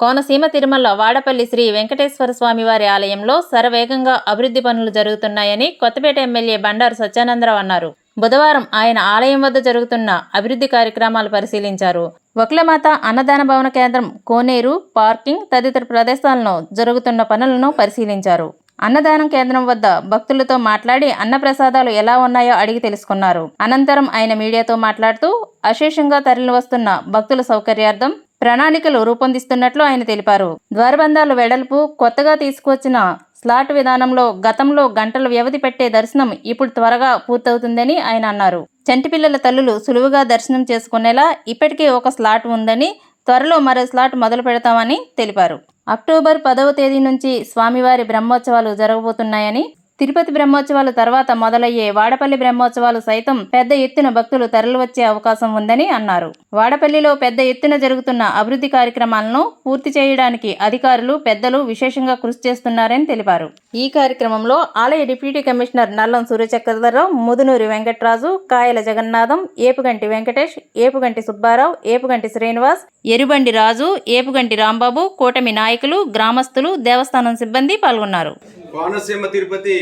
కోనసీమ తిరుమల వాడపల్లి శ్రీ వెంకటేశ్వర స్వామి వారి ఆలయంలో శరవేగంగా అభివృద్ధి పనులు జరుగుతున్నాయని కొత్తపేట ఎమ్మెల్యే బండారు సత్యానందరావు అన్నారు. బుధవారం ఆయన ఆలయం వద్ద జరుగుతున్న అభివృద్ధి కార్యక్రమాలు పరిశీలించారు. వకులమాత అన్నదాన భవన కేంద్రం కోనేరు పార్కింగ్ తదితర ప్రదేశాలను జరుగుతున్న పనులను పరిశీలించారు. అన్నదానం కేంద్రం వద్ద భక్తులతో మాట్లాడి అన్నప్రసాదాలు ఎలా ఉన్నాయో అడిగి తెలుసుకున్నారు. అనంతరం ఆయన మీడియాతో మాట్లాడుతూ అశేషంగా తరలి వస్తున్న భక్తుల సౌకర్యార్థం ప్రణాళికలు రూపొందిస్తున్నట్లు ఆయన తెలిపారు. ద్వారబంధాల వెడల్పు కొత్తగా తీసుకువచ్చిన స్లాట్ విధానంలో గతంలో గంటల వ్యవధి పెట్టే దర్శనం ఇప్పుడు త్వరగా పూర్తవుతుందని ఆయన అన్నారు. చంటి పిల్లల తల్లులు సులువుగా దర్శనం చేసుకునేలా ఇప్పటికే ఒక స్లాట్ ఉందని త్వరలో మరో స్లాట్ మొదలు పెడతామని తెలిపారు. అక్టోబర్ పదవ తేదీ నుంచి స్వామివారి బ్రహ్మోత్సవాలు జరగబోతున్నాయని తిరుపతి బ్రహ్మోత్సవాల తర్వాత మొదలయ్యే వాడపల్లి బ్రహ్మోత్సవాలు సైతం పెద్ద ఎత్తున భక్తులు తరలివచ్చే అవకాశం ఉందని అన్నారు. వాడపల్లిలో పెద్ద ఎత్తున జరుగుతున్న అభివృద్ధి కార్యక్రమాలను పూర్తి చేయడానికి అధికారులు పెద్దలు విశేషంగా కృషి చేస్తున్నారని తెలిపారు. ఈ కార్యక్రమంలో ఆలయ డిప్యూటీ కమిషనర్ నల్లం సూర్యచక్రధరరావు ముదునూరి వెంకట్రాజు కాయల జగన్నాథం ఏపుగంటి వెంకటేష్ ఏపుగంటి సుబ్బారావు ఏపుగంటి శ్రీనివాస్ ఎరుబండి రాజు ఏపుగంటి రాంబాబు కూటమి నాయకులు గ్రామస్తులు దేవస్థానం సిబ్బంది పాల్గొన్నారు. కోనసీమ తిరుపతి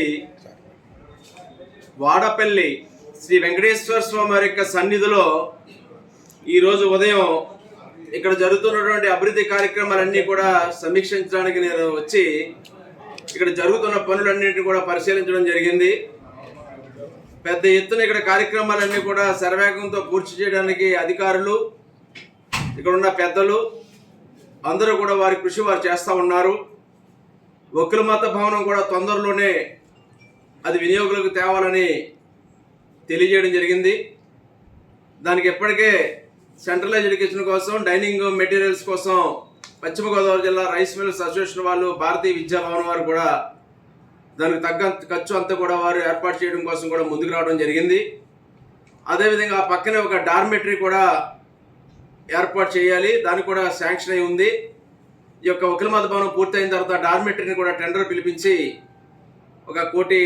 వాడపల్లి శ్రీ వెంకటేశ్వర స్వామి వారి యొక్క సన్నిధిలో ఈరోజు ఉదయం ఇక్కడ జరుగుతున్నటువంటి అభివృద్ధి కార్యక్రమాలన్నీ కూడా సమీక్షించడానికి నేను వచ్చి ఇక్కడ జరుగుతున్న పనులన్నింటినీ కూడా పరిశీలించడం జరిగింది. పెద్ద ఎత్తున ఇక్కడ కార్యక్రమాలన్నీ కూడా శరవేగంతో పూర్తి చేయడానికి అధికారులు ఇక్కడ ఉన్న పెద్దలు అందరూ కూడా వారి కృషి వారు చేస్తూ ఉన్నారు. వకుల మత భవనం కూడా తొందరలోనే అది వినియోగులకు తేవాలని తెలియజేయడం జరిగింది. దానికి ఎప్పటికే సెంట్రలైజ్ ఎడ్యుకేషన్ కోసం డైనింగ్ మెటీరియల్స్ కోసం పశ్చిమ గోదావరి జిల్లా రైస్ మిల్స్ అసోసియేషన్ వాళ్ళు భారతీయ విద్యాభవన్ వారు కూడా దానికి తగ్గ ఖర్చు అంతా కూడా వారు ఏర్పాటు చేయడం కోసం కూడా ముందుకు రావడం జరిగింది. అదేవిధంగా ఆ పక్కనే ఒక డార్మెటరీ కూడా ఏర్పాటు చేయాలి. దానికి కూడా శాంక్షన్ అయి ఉంది. ఈ యొక్క వకీలమాత భవనం పూర్తయిన తర్వాత డార్మెటరీని కూడా టెండర్ పిలిపించి ఒక కోటి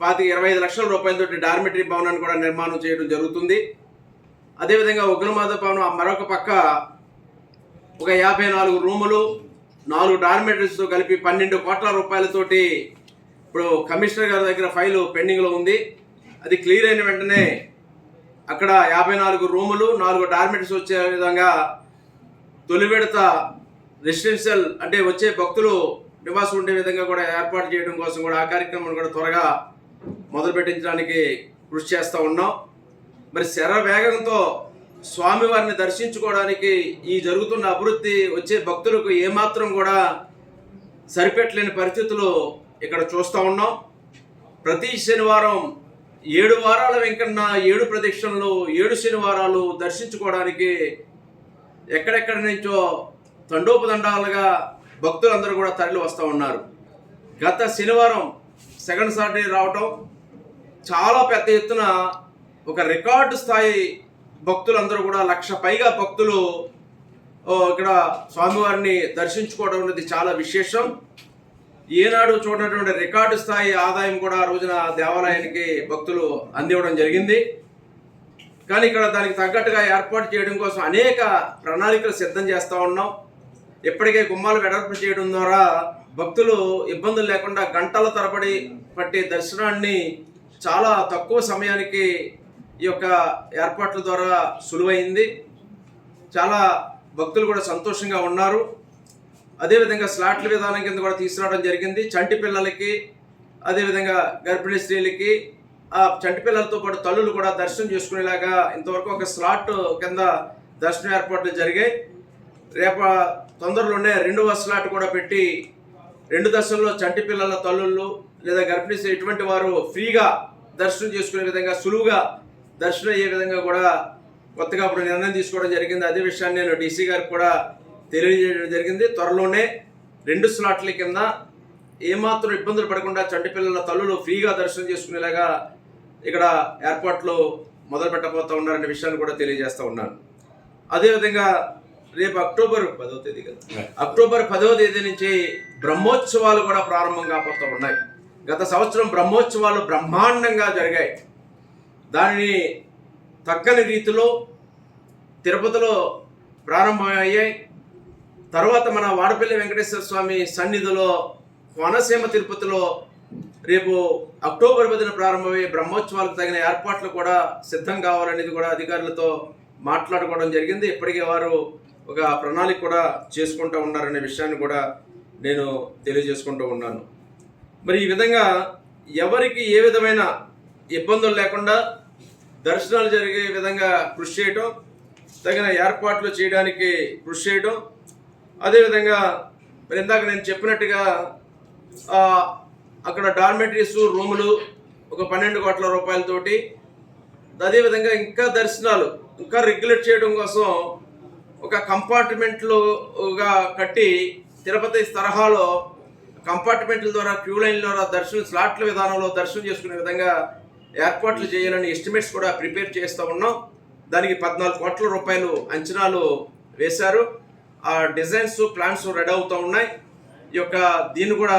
పాతి ఇరవై ఐదు లక్షల రూపాయలతో డార్మెటరీ భవనాన్ని కూడా నిర్మాణం చేయడం జరుగుతుంది. అదేవిధంగా ఉగ్రమాద భవనం ఆ మరొక పక్క ఒక యాభై నాలుగు రూములు నాలుగు డార్మెటరీస్తో కలిపి పన్నెండు కోట్ల రూపాయలతోటి ఇప్పుడు కమిషనర్ గారి దగ్గర ఫైలు పెండింగ్లో ఉంది. అది క్లియర్ అయిన వెంటనే అక్కడ యాభై నాలుగు రూములు నాలుగు డార్మెటరీస్ వచ్చే విధంగా తొలి విడత రెసిడెన్షియల్ అంటే వచ్చే భక్తులు నివాసం ఉండే విధంగా కూడా ఏర్పాటు చేయడం కోసం కూడా ఆ కార్యక్రమం కూడా త్వరగా మొదలు పెట్టించడానికి కృషి చేస్తూ ఉన్నాం. మరి శర వేగంతో స్వామివారిని దర్శించుకోవడానికి ఈ జరుగుతున్న అభివృద్ధి వచ్చే భక్తులకు ఏమాత్రం కూడా సరిపెట్టలేని పరిస్థితులు ఇక్కడ చూస్తూ ఉన్నాం. ప్రతి శనివారం ఏడు వారాల వెంకన్న ఏడు ప్రదక్షిణలు ఏడు శనివారాలు దర్శించుకోవడానికి ఎక్కడెక్కడి నుంచో తండోపదండాలుగా భక్తులందరూ కూడా తరలి వస్తూ ఉన్నారు. గత శనివారం సెకండ్ సాటర్డే రావటం చాలా పెద్ద ఎత్తున ఒక రికార్డు స్థాయి భక్తులందరూ కూడా లక్ష పైగా భక్తులు ఇక్కడ స్వామివారిని దర్శించుకోవడం అనేది చాలా విశేషం. ఏనాడు చూడనటువంటి రికార్డు స్థాయి ఆదాయం కూడా ఆ రోజున దేవాలయానికి భక్తులు అందివ్వడం జరిగింది. కానీ ఇక్కడ దానికి తగ్గట్టుగా ఏర్పాటు చేయడం కోసం అనేక ప్రణాళికలు సిద్ధం చేస్తూ ఉన్నాం. ఇప్పటికే గుమ్మాలు వెడల్పు చేయడం ద్వారా భక్తులు ఇబ్బందులు లేకుండా గంటల తరబడి పట్టే దర్శనాన్ని చాలా తక్కువ సమయానికి ఈ యొక్క ఏర్పాట్ల ద్వారా సులువైంది. చాలా భక్తులు కూడా సంతోషంగా ఉన్నారు. అదేవిధంగా స్లాట్ల విధానం కింద కూడా తీసుకురావడం జరిగింది. చంటి పిల్లలకి అదేవిధంగా గర్భిణీ స్త్రీలకి ఆ చంటి పిల్లలతో పాటు తల్లులు కూడా దర్శనం చేసుకునేలాగా ఇంతవరకు ఒక స్లాట్ కింద దర్శనం ఏర్పాట్లు జరిగాయి. రేప తొందరలోనే రెండవ స్లాట్ కూడా పెట్టి రెండు దశల్లో చంటి పిల్లల తల్లుళ్ళు లేదా గర్భిణీ ఇటువంటి వారు ఫ్రీగా దర్శనం చేసుకునే విధంగా సులువుగా దర్శనం అయ్యే విధంగా కూడా కొత్తగా అప్పుడు నిర్ణయం తీసుకోవడం జరిగింది. అదే విషయాన్ని నేను డీసీ గారికి కూడా తెలియజేయడం జరిగింది. త్వరలోనే రెండు స్లాట్ల కింద ఏమాత్రం ఇబ్బందులు పడకుండా చంటి పిల్లల తల్లులు ఫ్రీగా దర్శనం చేసుకునేలాగా ఇక్కడ ఏర్పాట్లు మొదలు పెట్టబోతూ ఉన్నారనే విషయాన్ని కూడా తెలియజేస్తూ ఉన్నాను. అదేవిధంగా రేపు అక్టోబర్ పదవ తేదీ కదా. అక్టోబర్ పదవ తేదీ నుంచి బ్రహ్మోత్సవాలు కూడా ప్రారంభం కాబోతూ ఉన్నాయి. గత సంవత్సరం బ్రహ్మోత్సవాలు బ్రహ్మాండంగా జరిగాయి. దానిని తగ్గని రీతిలో తిరుపతిలో ప్రారంభమయ్యాయి. తర్వాత మన వాడపల్లి వెంకటేశ్వర స్వామి సన్నిధిలో కోనసీమ తిరుపతిలో రేపు అక్టోబర్ పదిన ప్రారంభమయ్యే బ్రహ్మోత్సవాలకు తగిన ఏర్పాట్లు కూడా సిద్ధం కావాలనేది కూడా అధికారులతో మాట్లాడుకోవడం జరిగింది. ఇప్పటికే వారు ఒక ప్రణాళిక కూడా చేసుకుంటూ ఉన్నారనే విషయాన్ని కూడా నేను తెలియజేసుకుంటూ ఉన్నాను. మరి ఈ విధంగా ఎవరికి ఏ విధమైన ఇబ్బందులు లేకుండా దర్శనాలు జరిగే విధంగా కృషి చేయటం తగిన ఏర్పాట్లు చేయడానికి కృషి చేయటం అదేవిధంగా మరి ఇందాక నేను చెప్పినట్టుగా అక్కడ డార్మెటరీస్ రూములు ఒక పన్నెండు కోట్ల రూపాయలతోటి అదేవిధంగా ఇంకా దర్శనాలు ఇంకా రెగ్యులేట్ చేయడం కోసం ఒక కంపార్ట్మెంట్లుగా కట్టి తిరుపతి తరహాలో కంపార్ట్మెంట్ల ద్వారా క్యూ లైన్ ద్వారా దర్శనం స్లాట్ల విధానంలో దర్శనం చేసుకునే విధంగా ఏర్పాట్లు చేయాలని ఎస్టిమేట్స్ కూడా ప్రిపేర్ చేస్తూ ఉన్నాం. దానికి పద్నాలుగు కోట్ల రూపాయలు అంచనాలు వేశారు. ఆ డిజైన్స్ ప్లాన్స్ రెడీ అవుతూ ఉన్నాయి. ఈ యొక్క దీన్ని కూడా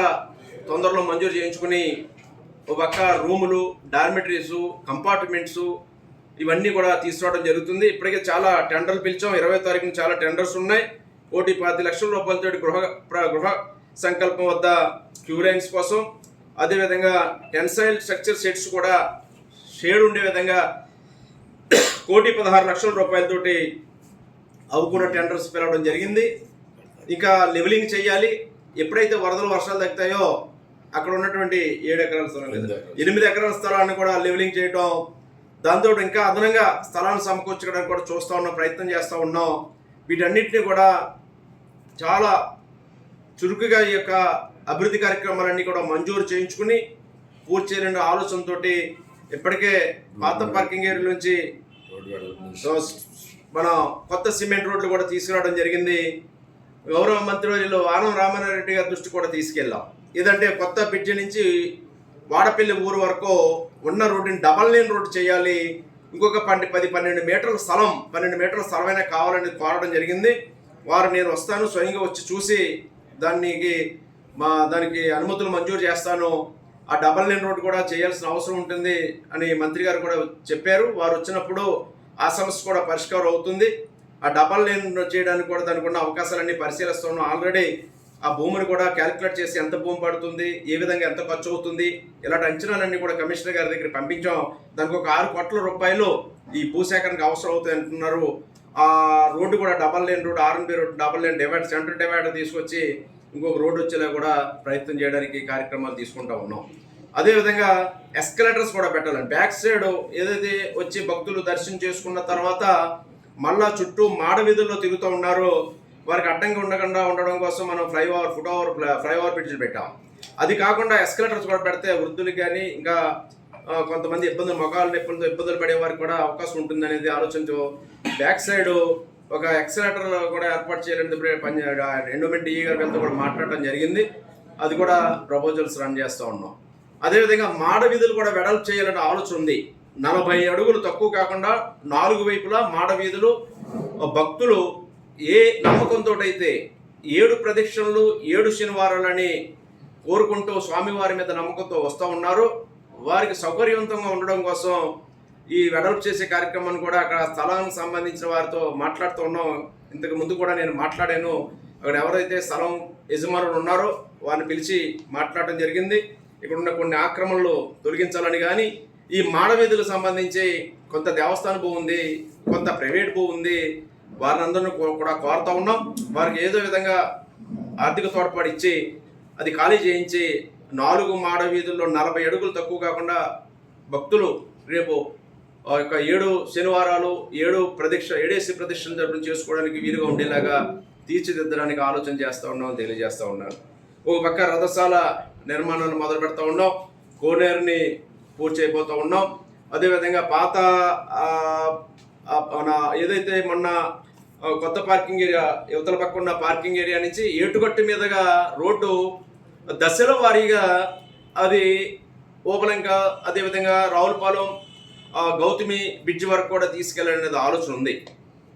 తొందరలో మంజూరు చేయించుకుని ఒక పక్క రూములు డార్మెటరీస్ కంపార్ట్మెంట్స్ ఇవన్నీ కూడా తీసుకురావడం జరుగుతుంది. ఇప్పటికే చాలా టెండర్లు పిలిచాం. ఇరవై తారీఖున చాలా టెండర్స్ ఉన్నాయి. కోటి పది లక్షల రూపాయలతో గృహ గృహ సంకల్పం వద్ద క్యూ లైన్స్ కోసం. అదేవిధంగా టెన్సైల్ స్ట్రక్చర్ సెట్స్ కూడా షేడ్ ఉండే విధంగా కోటి పదహారు లక్షల రూపాయలతోటి అవుకున్న టెండర్స్ పిలవడం జరిగింది. ఇంకా లెవెలింగ్ చేయాలి. ఎప్పుడైతే వరదలు వర్షాలు తగ్గుతాయో అక్కడ ఉన్నటువంటి ఏడు ఎకరాల స్థలం లేదా. ఎనిమిది ఎకరాల. స్థలాన్ని కూడా లెవెలింగ్ చేయటం దాంతో ఇంకా అదనంగా స్థలాన్ని సమకూర్చడానికి కూడా చూస్తూ ఉన్నాం ప్రయత్నం చేస్తూ ఉన్నాం. వీటన్నిటిని కూడా చాలా చురుకుగా ఈ యొక్క అభివృద్ధి కార్యక్రమాలన్నీ కూడా మంజూరు చేయించుకుని పూర్తి చేయాలనే ఆలోచనతోటి ఇప్పటికే పాత పార్కింగ్ ఏరియా నుంచి మన కొత్త సిమెంట్ రోడ్లు కూడా తీసుకురావడం జరిగింది. గౌరవ మంత్రివర్యులు ఆనం రామారెడ్డి గారి దృష్టి కూడా తీసుకెళ్ళాం. ఏదంటే కొత్త బ్రిడ్జి నుంచి వాడపల్లి ఊరు వరకు ఉన్న రోడ్డుని డబల్ లేన్ రోడ్డు చేయాలి. ఇంకొక పండి పది పన్నెండు మీటర్ల స్థలం పన్నెండు మీటర్ల స్థలమైనా కావాలని కోరడం జరిగింది. వారు నేను వస్తాను స్వయంగా వచ్చి చూసి దానికి మా దానికి అనుమతులు మంజూరు చేస్తాను. ఆ డబల్ లేన్ రోడ్ కూడా చేయాల్సిన అవసరం ఉంటుంది అని మంత్రి గారు కూడా చెప్పారు. వారు వచ్చినప్పుడు ఆ సమస్య కూడా పరిష్కారం అవుతుంది. ఆ డబల్ లేన్ చేయడానికి కూడా దానికి ఉన్న అవకాశాలన్నీ పరిశీలిస్తున్నాం ఆల్రెడీ ఆ భూమిని కూడా క్యాలిక్యులేట్ చేసి ఎంత భూమి పడుతుంది ఏ విధంగా ఎంత ఖర్చు అవుతుంది ఇలాంటి అంచనాలన్నీ కూడా కమిషనర్ గారి దగ్గర పంపించాం. దానికి ఒక ఆరు కోట్ల రూపాయలు ఈ భూసేకరణకు అవసరం అవుతాయి అంటున్నారు. ఆ రోడ్డు కూడా double lane road R N B road double lane divide centre divide తీసుకొచ్చి ఇంకొక రోడ్డు వచ్చేలా కూడా ప్రయత్నం చేయడానికి కార్యక్రమాలు తీసుకుంటా ఉన్నాం. అదేవిధంగా ఎస్కలేటర్స్ కూడా పెట్టాలండి. బ్యాక్ సైడ్ ఏదైతే వచ్చి భక్తులు దర్శనం చేసుకున్న తర్వాత మళ్ళా చుట్టూ మాడ వీధుల్లో తిరుగుతూ ఉన్నారో. వారికి అడ్డంగా ఉండకుండా ఉండడం కోసం మనం ఫ్లైఓవర్ ఫుట్ ఓవర్ ఫ్లైఓవర్ బ్రిడ్జ్లు పెట్టాం. అది కాకుండా ఎస్కలేటర్స్ కూడా పెడితే వృద్ధులకి కానీ ఇంకా కొంతమంది ఇబ్బందులు మొగాల నొప్పులతో ఇబ్బందులు పడే వారికి కూడా అవకాశం ఉంటుంది అనేది ఆలోచనతో బ్యాక్ సైడ్ ఒక ఎక్సలేటర్ కూడా ఏర్పాటు చేయాలని ఇప్పుడే పని ఎండోమెంట్ ఈ గారి వీళ్ళతో కూడా మాట్లాడడం జరిగింది. అది కూడా ప్రపోజల్స్ రన్ చేస్తూ ఉన్నాం. అదేవిధంగా మాడ వీధులు కూడా వెడల్పు చేయాలనే ఆలోచన ఉంది. నలభై అడుగులు తక్కువ కాకుండా నాలుగు వైపులా మాడ వీధులు భక్తులు ఏ నమ్మకంతో అయితే ఏడు ప్రదక్షిణలు ఏడు శనివారాలని కోరుకుంటూ స్వామివారి మీద నమ్మకంతో వస్తూ ఉన్నారు వారికి సౌకర్యవంతంగా ఉండడం కోసం ఈ వెడల్పు చేసే కార్యక్రమాన్ని కూడా అక్కడ స్థలానికి సంబంధించిన వారితో మాట్లాడుతూ ఉన్నాం. ఇంతకు ముందు కూడా నేను మాట్లాడాను. అక్కడ ఎవరైతే స్థలం యజమానులు ఉన్నారో వారిని పిలిచి మాట్లాడడం జరిగింది. ఇక్కడ ఉన్న కొన్ని ఆక్రమణలు తొలగించాలని కానీ ఈ మాడవీధులకు సంబంధించి కొంత దేవస్థాన భూ ఉంది కొంత ప్రైవేట్ భూ ఉంది వారిని అందరినీ కూడా కోరుతా ఉన్నాం. వారికి ఏదో విధంగా ఆర్థిక తోడ్పాటు ఇచ్చి అది ఖాళీ చేయించి నాలుగు మాడ వీధుల్లో నలభై అడుగులు తక్కువ కాకుండా భక్తులు రేపు ఆ యొక్క ఏడు శనివారాలు ఏడు ప్రదక్ష ఏడేసి ప్రదక్షిణ జరపడం చేసుకోవడానికి వీలుగా ఉండేలాగా తీర్చిదిద్దడానికి ఆలోచన చేస్తూ ఉన్నాం తెలియజేస్తూ ఉన్నాను. ఒక పక్క రథశాల నిర్మాణాలు మొదలు పెడతా ఉన్నాం. కోనేరుని పూర్తి అయిపోతూ ఉన్నాం. అదేవిధంగా పాత మన ఏదైతే మొన్న కొత్త పార్కింగ్ ఏరియా యువతల పక్క ఉన్న పార్కింగ్ ఏరియా నుంచి ఏటుగట్టు మీదుగా రోడ్డు దశల వారీగా అది ఓపలంక అదేవిధంగా రావులపాలెం గౌతమి బ్రిడ్జ్ వరకు కూడా తీసుకెళ్ళాలనేది ఆలోచన ఉంది.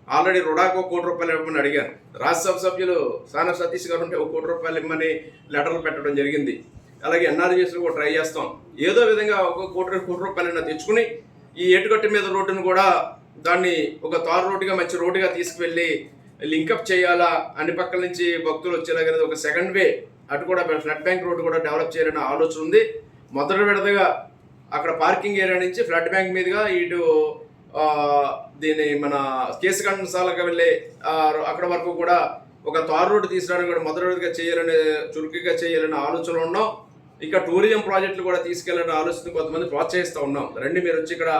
ఆల్రెడీ రుడాకు ఒక కోటి రూపాయలు ఇవ్వమని అడిగాను. రాజ్యసభ సభ్యులు సానా సతీష్ గారు ఉంటే ఒక కోటి రూపాయలు ఇవ్వమని లెటర్లు పెట్టడం జరిగింది. అలాగే ఎన్ఆర్జీఎస్లో కూడా ట్రై చేస్తాం. ఏదో విధంగా ఒక కోటి కోటి రూపాయలైనా తెచ్చుకుని ఈ ఏటుగట్టు మీద రోడ్డును కూడా దాన్ని ఒక తారు రోడ్డుగా మంచి రోడ్డుగా తీసుకువెళ్ళి లింకప్ చేయాలా అన్ని పక్కల నుంచి భక్తులు వచ్చేలాగా అనేది ఒక సెకండ్ వే అటు కూడా ఫ్లడ్ బ్యాంక్ రోడ్డు కూడా డెవలప్ చేయాలనే ఆలోచన ఉంది. మొదటి విడతగా అక్కడ పార్కింగ్ ఏరియా నుంచి ఫ్లడ్ బ్యాంక్ మీదుగా ఇటు దీని మన కేసుకంఠసాలకు వెళ్ళే అక్కడ వరకు కూడా ఒక తారు రోడ్డు తీసుకురావడం కూడా మొదటి విడతగా చేయాలనే చురుకుగా చేయాలనే ఆలోచనలు ఉన్నాం. ఇంకా టూరిజం ప్రాజెక్టులు కూడా తీసుకెళ్ళాలనే ఆలోచన కొంతమంది ప్రోత్సహిస్తూ ఉన్నాం. రండి మీరు వచ్చి ఇక్కడ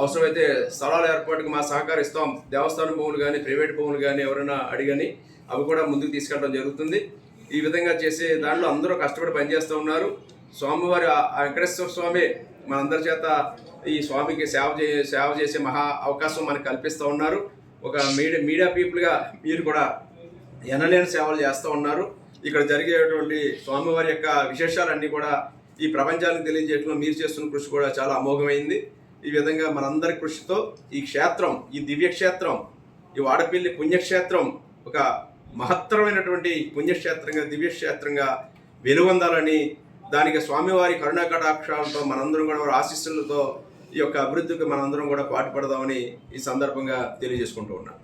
అవసరమైతే స్థలాల ఏర్పాటుకు మా సహకరిస్తాం. దేవస్థానం భూములు కానీ ప్రైవేట్ భూములు కానీ ఎవరైనా అడిగని అవి కూడా ముందుకు తీసుకెళ్ళడం జరుగుతుంది. ఈ విధంగా చేసే దాంట్లో అందరూ కష్టపడి పనిచేస్తూ ఉన్నారు. స్వామివారి ఆ వెంకటేశ్వర స్వామి మనందరి చేత ఈ స్వామికి సేవ చే సేవ చేసే మహా అవకాశం మనకు కల్పిస్తూ ఉన్నారు. ఒక మీడియా మీడియా పీపుల్గా మీరు కూడా ఎనలేని సేవలు చేస్తూ ఉన్నారు. ఇక్కడ జరిగేటువంటి స్వామివారి యొక్క విశేషాలన్నీ కూడా ఈ ప్రపంచానికి తెలియజేయడంలో మీరు చేస్తున్న కృషి కూడా చాలా అమోఘమైంది. ఈ విధంగా మనందరి కృషితో ఈ క్షేత్రం ఈ దివ్యక్షేత్రం ఈ వాడపల్లి పుణ్యక్షేత్రం ఒక మహత్తరమైనటువంటి పుణ్యక్షేత్రంగా దివ్యక్షేత్రంగా వెలుగొందాలని దానికి స్వామివారి కరుణాకటాక్షాలతో మనందరం కూడా ఆశీస్సులతో ఈ యొక్క అభివృద్ధికి మనందరం కూడా పాటుపడదామని ఈ సందర్భంగా తెలియజేసుకుంటూ ఉన్నాను.